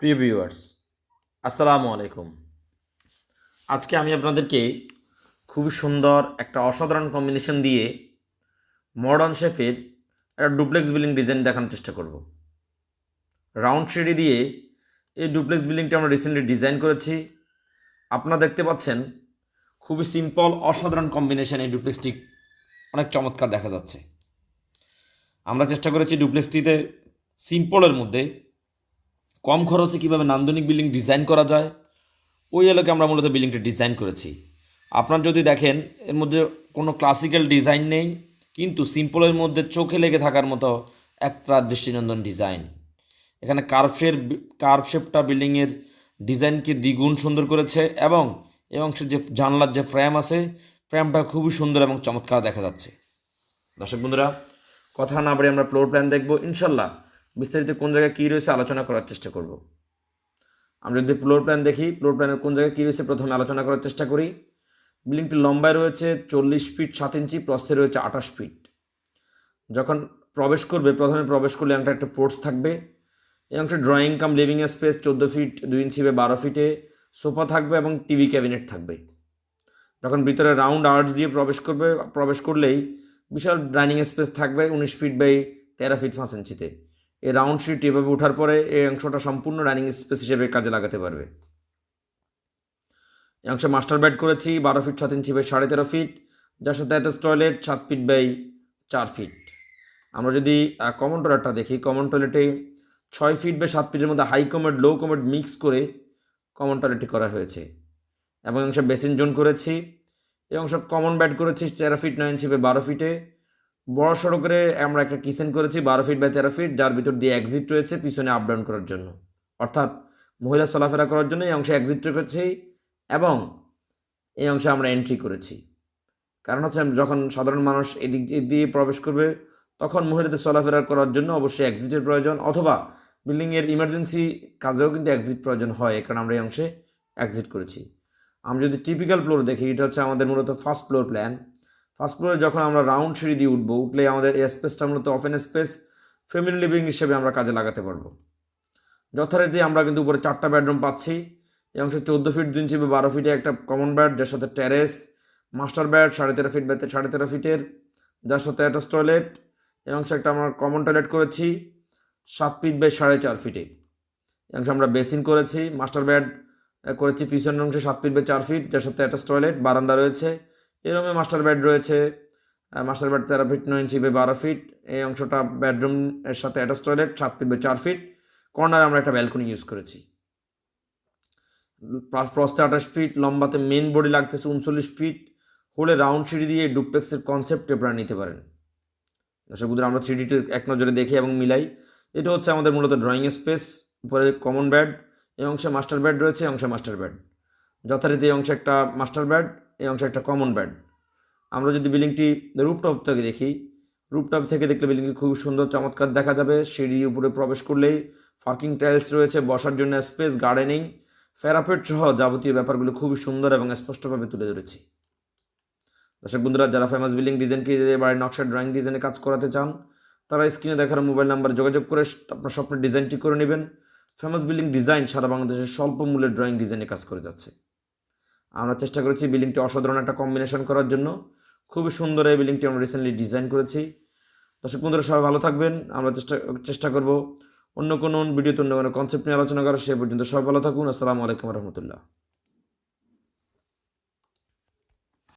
প্রিয় ভিউয়ার্স, আসসালামু আলাইকুম। আজকে আমি আপনাদেরকে খুবই সুন্দর একটা অসাধারণ কম্বিনেশন দিয়ে মডার্ন শেফের একটা ডুপ্লেক্স বিল্ডিং ডিজাইন দেখানোর চেষ্টা করব। রাউন্ড সিঁড়ি দিয়ে এই ডুপ্লেক্স বিল্ডিংটা আমরা রিসেন্টলি ডিজাইন করেছি। আপনারা দেখতে পাচ্ছেন, খুবই সিম্পল অসাধারণ কম্বিনেশন এই ডুপ্লেক্সটি অনেক চমৎকার দেখা যাচ্ছে। আমরা চেষ্টা করেছি ডুপ্লেক্সটিতে সিম্পলের মধ্যে কম খরচে কীভাবে নান্দনিক বিল্ডিং ডিজাইন করা যায়? ওই এলাকায় আমরা মূলত বিল্ডিংটা ডিজাইন করেছি। আপনার যদি দেখেন, এর মধ্যে কোনো ক্লাসিক্যাল ডিজাইন নেই, কিন্তু সিম্পলের মধ্যে চোখে লেগে থাকার মতো একটা দৃষ্টিনন্দন ডিজাইন এখানে কার্ভশের কার্ভ শেপটা বিল্ডিংয়ের ডিজাইনকে দ্বিগুণ সুন্দর করেছে এবং এবং সে যে জানলার যে ফ্রেম আছে ফ্রেমটা খুবই সুন্দর এবং চমৎকার দেখা যাচ্ছে। দর্শক বন্ধুরা, কথা না বলে আমরা ফ্লোর প্ল্যান দেখব। ইনশাল্লাহ বিস্তারিত কোন জায়গায় কী রয়েছে আলোচনা করার চেষ্টা করব। আমরা যদি ফ্লোর প্ল্যান দেখি ফ্লোর প্ল্যানের কোন জায়গায় কী রয়েছে প্রথমে আলোচনা করার চেষ্টা করি। বিল্ডিংটি লম্বায় রয়েছে চল্লিশ ফিট সাত ইঞ্চি, প্রস্থে রয়েছে আঠাশ ফিট যখন প্রবেশ করবে, প্রথমে প্রবেশ করলে একটা একটা পোর্টস থাকবে। এই অংশে ড্রয়িং কাম লিভিং স্পেস চোদ্দ ফিট দুই ইঞ্চি বা বারো ফিটে সোফা থাকবে এবং টিভি ক্যাবিনেট থাকবে। যখন ভিতরে রাউন্ড আর্টস দিয়ে প্রবেশ করবে, প্রবেশ করলেই বিশাল ডাইনিং স্পেস থাকবে উনিশ ফিট বাই তেরো ফিট পাঁচ ইঞ্চিতে। এই রাউন্ড শিট এভাবে ওঠার পরে এই অংশটা সম্পূর্ণ ডাইনিং স্পেস হিসেবে কাজে লাগাতে পারবে। এই অংশে মাস্টার বেড করেছি, বারো ফিট সাত ইঞ্চি বাই সাড়ে তেরো ফিট যার সাথে অ্যাটাচ টয়লেট সাত ফিট বাই চার ফিট আমরা যদি কমন টয়লেটটা দেখি কমন টয়লেটে ছয় ফিট বা সাত ফিটের মধ্যে high commode low commode mix করে কমন টয়লেটটি করা হয়েছে। এবং অংশে বেসিন জোন করেছি, এই অংশ কমন ব্যাড করেছি তেরো ফিট নয় ইঞ্চি বাই বারো ফিটে বড় সড়ো করে আমরা একটা কিচেন করেছি, বারো ফিট বাই তেরো ফিট যার ভিতর দিয়ে এক্সিট রয়েছে, পিছনে আপ ডাউন করার জন্য। অর্থাৎ মহিলা চলাফেরা করার জন্য এই অংশে এক্সিট রেখেছি এবং এই অংশে আমরা এন্ট্রি করেছি। কারণ হচ্ছে যখন সাধারণ মানুষ এদিক দিয়ে প্রবেশ করবে, তখন মহিলাদের চলাফেরা করার জন্য অবশ্যই এক্সিটের প্রয়োজন, অথবা বিল্ডিংয়ের ইমার্জেন্সি কাজেও কিন্তু এক্সিট প্রয়োজন হয় কারণ আমরা এই অংশে এক্সিট করেছি। আমি যদি টিপিক্যাল ফ্লোর দেখি, এটা হচ্ছে আমাদের মূলত ফার্স্ট ফ্লোর প্ল্যান ফার্স্ট ফ্লোরে যখন আমরা রাউন্ড সিঁড়ি দিয়ে উঠবো, উঠলে আমাদের এই স্পেসটা মূলত ওপেন স্পেস ফ্যামিলি লিভিং হিসেবে আমরা কাজে লাগাতে পারব। যথারীতি আমরা কিন্তু উপরে চারটা বেডরুম পাচ্ছি। এই অংশে চোদ্দ ফিট দুই ইঞ্চি বা বারো ফিটে একটা কমন বেড যার সাথে টেরেস মাস্টার বেড সাড়ে তেরো ফিট বেতে সাড়ে তেরো ফিটের যার সাথে অ্যাটাচ টয়লেট এই অংশে একটা আমরা কমন টয়লেট করেছি, সাত ফিট বাই সাড়ে চার ফিটে এই অংশে আমরা বেসিন করেছি মাস্টার বেড করেছি, পিছনের অংশে সাত ফিট বাই চার ফিট যার সাথে অ্যাটাচ টয়লেট বারান্দা রয়েছে। এরমে মাস্টার বেড রয়েছে। মাস্টার বেড তেরো ফিট নয় ইঞ্চি বারো ফিট এই অংশটা বেডরুম এর সাথে অ্যাটাচ টয়লেট সাত ফিট বাই চার ফিট কর্নারে আমরা একটা ব্যালকনি ইউজ করেছি। প্রস্তে আঠাশ ফিট লম্বাতে মেন বডি লাগতেছে উনচল্লিশ ফিট হলে রাউন্ড সিঁড়ি দিয়ে ডুপ্লেক্সের কনসেপ্ট আপনারা নিতে পারেন। দর্শক বন্ধুরা, আমরা থ্রিডিটি এক নজরে দেখি এবং মিলাই। এটা হচ্ছে আমাদের মূলত ড্রয়িং স্পেস উপরে কমন ব্যাড এই অংশে মাস্টার ব্যাড রয়েছে, এই অংশে মাস্টার ব্যাড যথারীতি এই অংশে একটা মাস্টার বেড এই অংশে একটা কমন ব্যান্ড আমরা যদি বিল্ডিংটি রুপটপ থেকে দেখি রুপটপ থেকে দেখলে বিল্ডিংটি খুব সুন্দর, চমৎকার দেখা যাবে। সিঁড়ি উপরে প্রবেশ করলেই পার্কিং টাইলস রয়েছে, বসার জন্য স্পেস গার্ডেনিং ফেরাফেট সহ যাবতীয় ব্যাপারগুলো খুবই সুন্দর এবং স্পষ্টভাবে তুলে ধরেছি। দর্শক বন্ধুরা, যারা ফেমাস বিল্ডিং ডিজাইনকে বাড়ির নকশা ড্রয়িং ডিজাইনে কাজ করাতে চান, তারা স্ক্রিনে দেখার মোবাইল নাম্বারে যোগাযোগ করে আপনার স্বপ্নের ডিজাইনটি করে নেবেন। ফেমাস বিল্ডিং ডিজাইন সারা বাংলাদেশের স্বল্প মূল্যের ড্রয়িং ডিজাইনে কাজ করে যাচ্ছে। আমরা চেষ্টা করেছি বিল্ডিংটি অসাধারণ একটা কম্বিনেশন করার জন্য। খুবই সুন্দর এই বিল্ডিংটি আমরা রিসেন্টলি ডিজাইন করেছি। দর্শক বন্ধুরা, সবাই ভালো থাকবেন। আমরা চেষ্টা চেষ্টা করব অন্য কোনো ভিডিওতে অন্য কোনো কনসেপ্ট নিয়ে আলোচনা করার। সে পর্যন্ত সবাই ভালো থাকুন। আসসালামু আলাইকুম রহমতুল্লাহ।